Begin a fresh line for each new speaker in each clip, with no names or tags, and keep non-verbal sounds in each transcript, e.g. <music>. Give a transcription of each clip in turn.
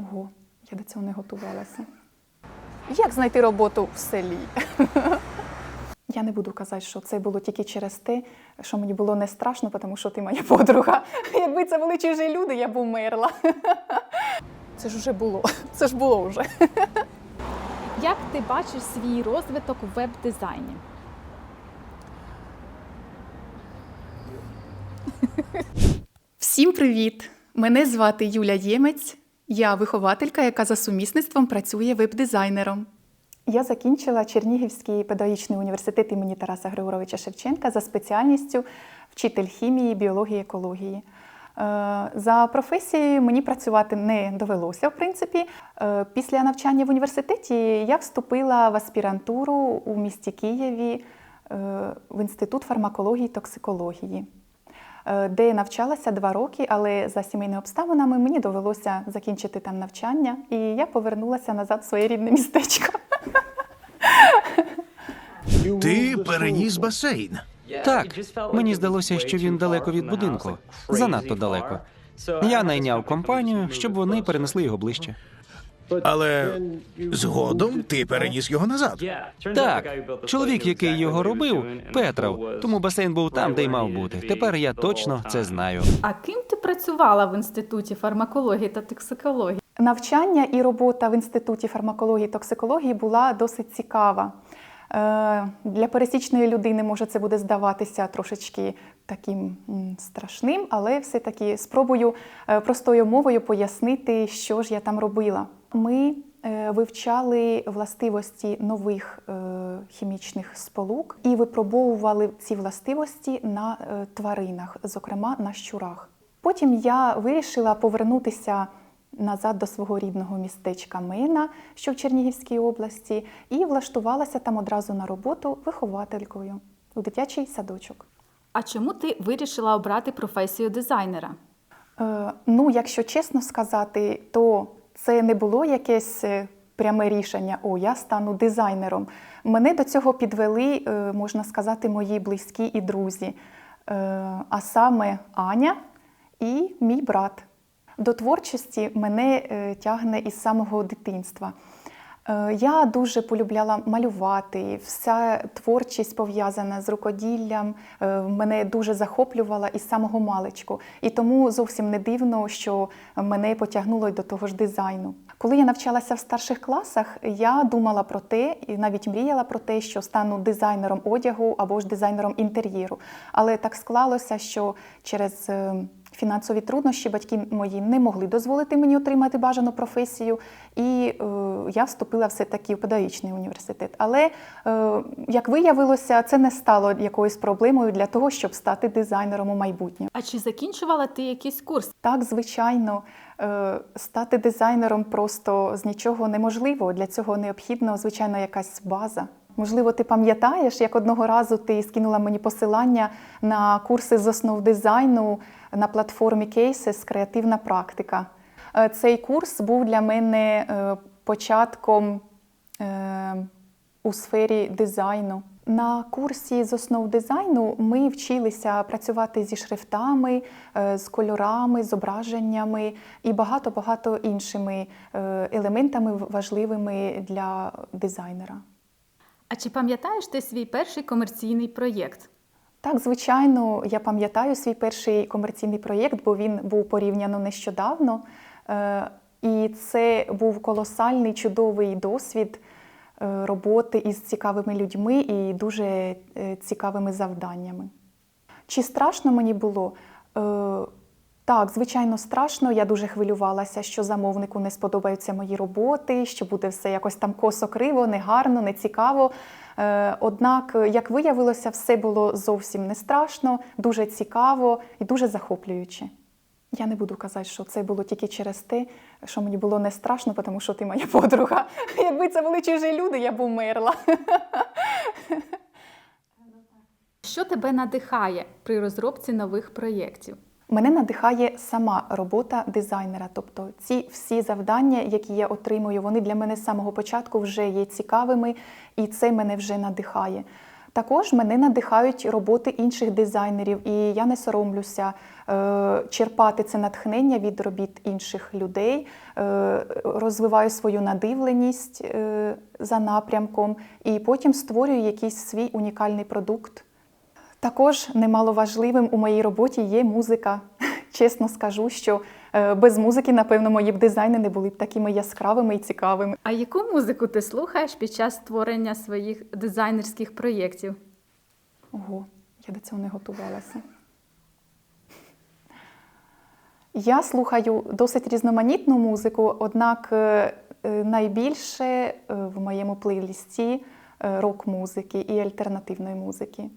Ого, я до цього не готувалася. Як знайти роботу в селі? <laughs> Я не буду казати, що це було тільки через те, що мені було не страшно, тому що ти моя подруга. <laughs> Якби це були чужі люди, я б умерла. <laughs> Це ж вже було. Це ж було вже.
Як ти бачиш свій розвиток у веб-дизайні?
Всім привіт! Мене звати Юля Ємець. Я вихователька, яка за сумісництвом працює веб-дизайнером. Я закінчила Чернігівський педагогічний університет імені Тараса Григоровича Шевченка за спеціальністю вчитель хімії, біології, екології. Е, За професією мені працювати не довелося, в принципі. Е, Після навчання в університеті я вступила в аспірантуру у місті Києві е, в інститут фармакології і токсикології е, де навчалася два роки, але за сімейними обставинами мені довелося закінчити там навчання, і я повернулася назад в своє рідне містечко.
Ти переніс басейн.
Так, мені здалося, що він далеко від будинку. Занадто далеко. Я найняв компанію, щоб вони перенесли його ближче.
Але згодом ти переніс його назад.
Так, чоловік, який його робив, Петров, тому басейн був там, де й мав бути. Тепер я точно це знаю.
А ким ти працювала в інституті фармакології та токсикології?
Навчання і робота в інституті фармакології і токсикології була досить цікава. Е, Для пересічної людини може це буде здаватися трошечки таким страшним, але все-таки спробую е, простою мовою пояснити, що ж я там робила. Ми е, вивчали властивості нових е, хімічних сполук і випробовували ці властивості на е, тваринах, зокрема на щурах. Потім я вирішила повернутися назад до свого рідного містечка Мина, що в Чернігівській області, і влаштувалася там одразу на роботу вихователькою у дитячий садочок.
А чому ти вирішила обрати професію дизайнера?
Е, ну, якщо чесно сказати, то це не було якесь е, пряме рішення, о, я стану дизайнером. Мене до цього підвели, е, можна сказати, мої близькі і друзі, Е, а саме Аня і мій брат. До творчості мене тягне із самого дитинства. Е, Я дуже полюбляла малювати. Вся творчість пов'язана з рукоділлям е, мене дуже захоплювала із самого маличку. І тому зовсім не дивно, що мене потягнуло й до того ж дизайну. Коли я навчалася в старших класах, я думала про те і навіть мріяла про те, що стану дизайнером одягу або ж дизайнером інтер'єру. Але так склалося, що через е, фінансові труднощі батьки мої не могли дозволити мені отримати бажану професію, і е, я вступила все-таки в педагогічний університет. Але, е, як виявилося, це не стало якоюсь проблемою для того, щоб стати дизайнером у майбутньому.
А чи закінчувала ти якийсь курс?
Так, звичайно, е, стати дизайнером просто з нічого неможливо. Для цього необхідна, звичайно, якась база. Можливо, ти пам'ятаєш, як одного разу ти скинула мені посилання на курси з основ дизайну на платформі Cases Креативна практика. Е, Цей курс був для мене е, початком е, у сфері дизайну. На курсі з основ дизайну ми вчилися працювати зі шрифтами, з кольорами, зображеннями і багато-багато іншими елементами важливими для дизайнера.
А чи пам'ятаєш ти свій перший комерційний проєкт?
Так, звичайно, я пам'ятаю свій перший комерційний проєкт, бо він був порівняно нещодавно. Е, І це був колосальний чудовий досвід е, роботи із цікавими людьми і дуже е, цікавими завданнями. Чи страшно мені було? Так, звичайно, страшно. Я дуже хвилювалася, що замовнику не сподобаються мої роботи, що буде все якось там косо криво, негарно, нецікаво. Е, Однак, як виявилося, все було зовсім не страшно, дуже цікаво і дуже захоплююче. Я не буду казати, що це було тільки через те, що мені було не страшно, тому що ти моя подруга. <laughs> Якби це були чужі люди, я б умерла. <laughs>
Що тебе надихає при розробці нових проєктів?
Мене надихає сама робота дизайнера. Тобто ці всі завдання, які я отримую, вони для мене з самого початку вже є цікавими, і це мене вже надихає. Також мене надихають роботи інших дизайнерів, і я не соромлюся е, черпати це натхнення від робіт інших людей, е, розвиваю свою надивленість е, за напрямком і потім створюю якийсь свій унікальний продукт. Також немаловажливим у моїй роботі є музика. Чесно скажу, що е, без музики, напевно, мої б дизайни не були б такими яскравими і цікавими.
А яку музику ти слухаєш під час створення своїх дизайнерських проєктів?
Ого, я до цього не готувалася. Я слухаю досить різноманітну музику, однак е, е, найбільше в моєму плейлісті рок-музики і альтернативної музики.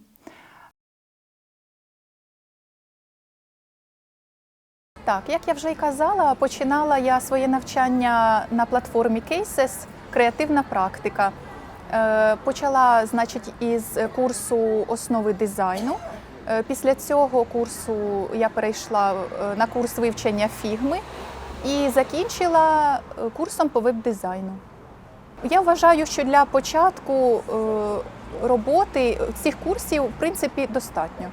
Так, як я вже й казала, починала я своє навчання на платформі Cases Креативна практика. Е, Почала, значить, із курсу основи дизайну. Е, Після цього курсу я перейшла е, на курс вивчення фігми і закінчила курсом по веб-дизайну. Я вважаю, що для початку роботи цих курсів, в принципі, достатньо.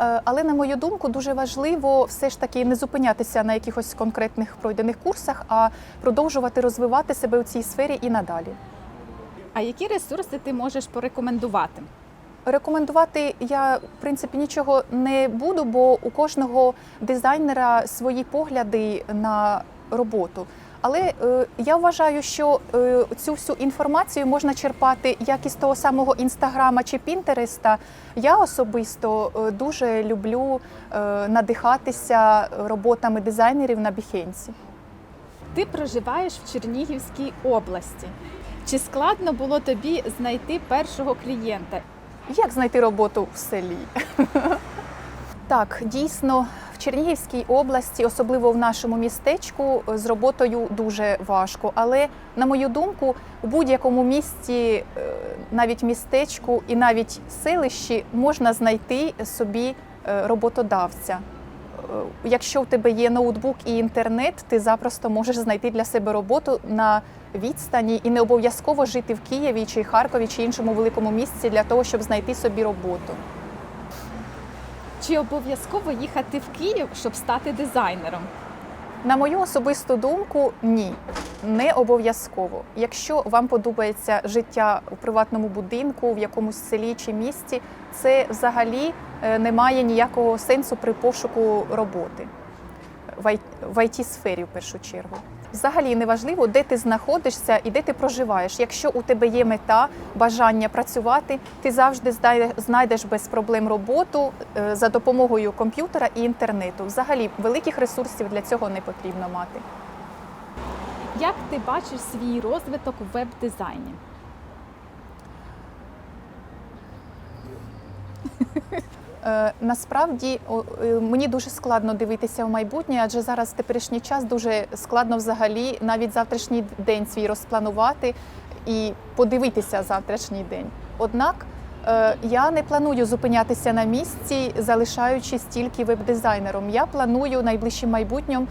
Е, Але, на мою думку, дуже важливо все ж таки не зупинятися на якихось конкретних пройдених курсах, а продовжувати розвивати себе у цій сфері і надалі.
А які ресурси ти можеш порекомендувати?
Рекомендувати я в принципі нічого не буду, бо у кожного дизайнера свої погляди на роботу. Але е, я вважаю, що е, цю всю інформацію можна черпати як із того самого інстаграма чи Пінтереста. Я особисто е, дуже люблю е, надихатися роботами дизайнерів на Біхенці.
Ти проживаєш в Чернігівській області. Чи складно було тобі знайти першого клієнта?
Як знайти роботу в селі? <laughs> Так, дійсно, Чернігівській області, особливо в нашому містечку, з роботою дуже важко. Але, на мою думку, у будь-якому місті, е, навіть містечку і навіть селищі, можна знайти собі е, роботодавця. Е, Якщо в тебе є ноутбук і інтернет, ти запросто можеш знайти для себе роботу на відстані і не обов'язково жити в Києві чи Харкові чи іншому великому місці для того, щоб знайти собі роботу.
Чи обов'язково їхати в Київ, щоб стати дизайнером?
На мою особисту думку, ні, не обов'язково. Якщо вам подобається життя у приватному будинку, в якомусь селі чи місті, це взагалі е, не має ніякого сенсу при пошуку роботи в it сфері в першу чергу. Взагалі неважливо, де ти знаходишся і де ти проживаєш. Якщо у тебе є мета, бажання працювати, ти завжди знайдеш без проблем роботу е, за допомогою комп'ютера і інтернету. Взагалі великих ресурсів для цього не потрібно мати.
Як ти бачиш свій розвиток у веб-дизайні?
Е, Насправді е, мені дуже складно дивитися в майбутнє, адже зараз в теперішній час дуже складно взагалі навіть завтрашній день свій розпланувати і подивитися завтрашній день. Однак е, я не планую зупинятися на місці, залишаючись тільки веб-дизайнером. Я планую найближчим майбутньому,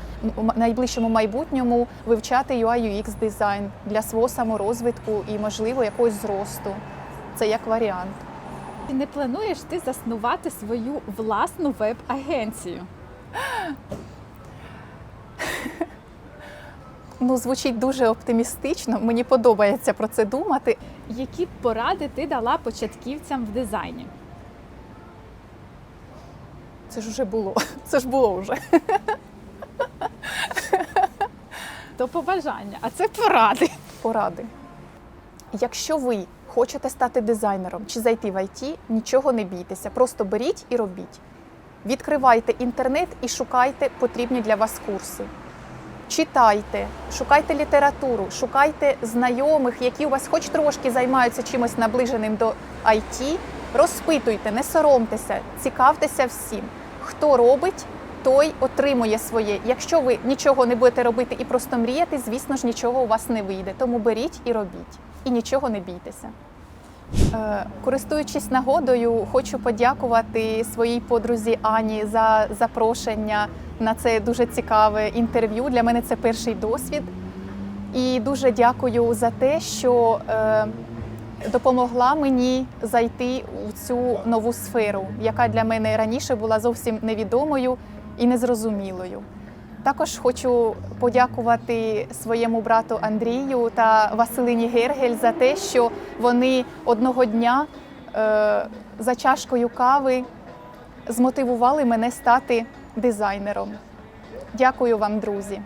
найближчому майбутньому вивчати UI UX дизайн для свого саморозвитку і, можливо, якогось зросту. Це як варіант.
Чи не плануєш ти заснувати свою власну веб-агенцію? <laughs>
Ну, звучить дуже оптимістично. Мені подобається про це думати.
Які б поради ти дала початківцям в дизайні?
Це ж вже було. <laughs> Це ж було вже.
То побажання, а це поради.
Поради. Якщо ви хочете стати дизайнером чи зайти в ІТ, нічого не бійтеся. Просто беріть і робіть. Відкривайте інтернет і шукайте потрібні для вас курси. Читайте, шукайте літературу, шукайте знайомих, які у вас хоч трошки займаються чимось наближеним до IT. Розпитуйте, не соромтеся, цікавтеся всім. Хто робить, той отримує своє. Якщо ви нічого не будете робити і просто мріяти, звісно ж, нічого у вас не вийде. Тому беріть і робіть. І нічого не бійтеся. Е, Користуючись нагодою, хочу подякувати своїй подрузі Ані за запрошення на це дуже цікаве інтерв'ю. Для мене це перший досвід. І дуже дякую за те, що е, допомогла мені зайти у цю нову сферу, яка для мене раніше була зовсім невідомою і незрозумілою. Також хочу подякувати своєму брату Андрію та Василині Гергель за те, що вони одного дня е, за чашкою кави змотивували мене стати дизайнером. Дякую вам, друзі.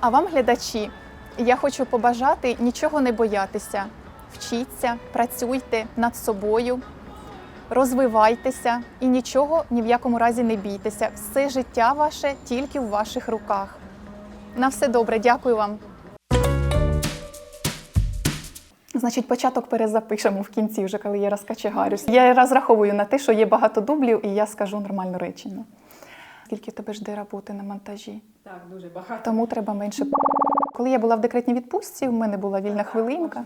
А вам, глядачі, я хочу побажати нічого не боятися. Вчіться, працюйте над собою, розвивайтеся і нічого ні в якому разі не бійтеся. Все життя ваше тільки в ваших руках. На все добре, дякую вам. Значить, початок перезапишемо в кінці, вже коли я розкачегарюсь. Я розраховую на те, що є багато дублів, і я скажу нормальну речення. Скільки тебе жде роботи на монтажі?
Так, дуже багато.
Тому треба менше. Коли я була в декретній відпустці, в мене була вільна хвилинка.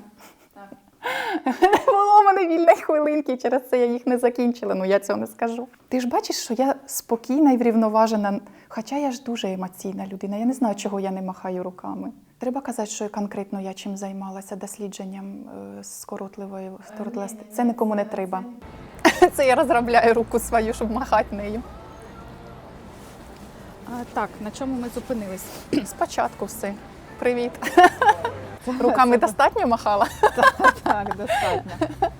Не було в мене вільної хвилинки, через це я їх не закінчила. Ну я цього не скажу. Ти ж бачиш, що я спокійна і врівноважена. Хоча я ж дуже емоційна людина. Я не знаю, чого я не махаю руками. Треба казати, що конкретно я чим займалася дослідженням е, скоротливої скоротливості. Це нікому не треба. <laughs> Це я розробляю руку свою, щоб махати нею.
А, так, на чому ми зупинились?
Спочатку все. Привіт. <laughs> Руками достатньо махала? <laughs>
Так, достатньо.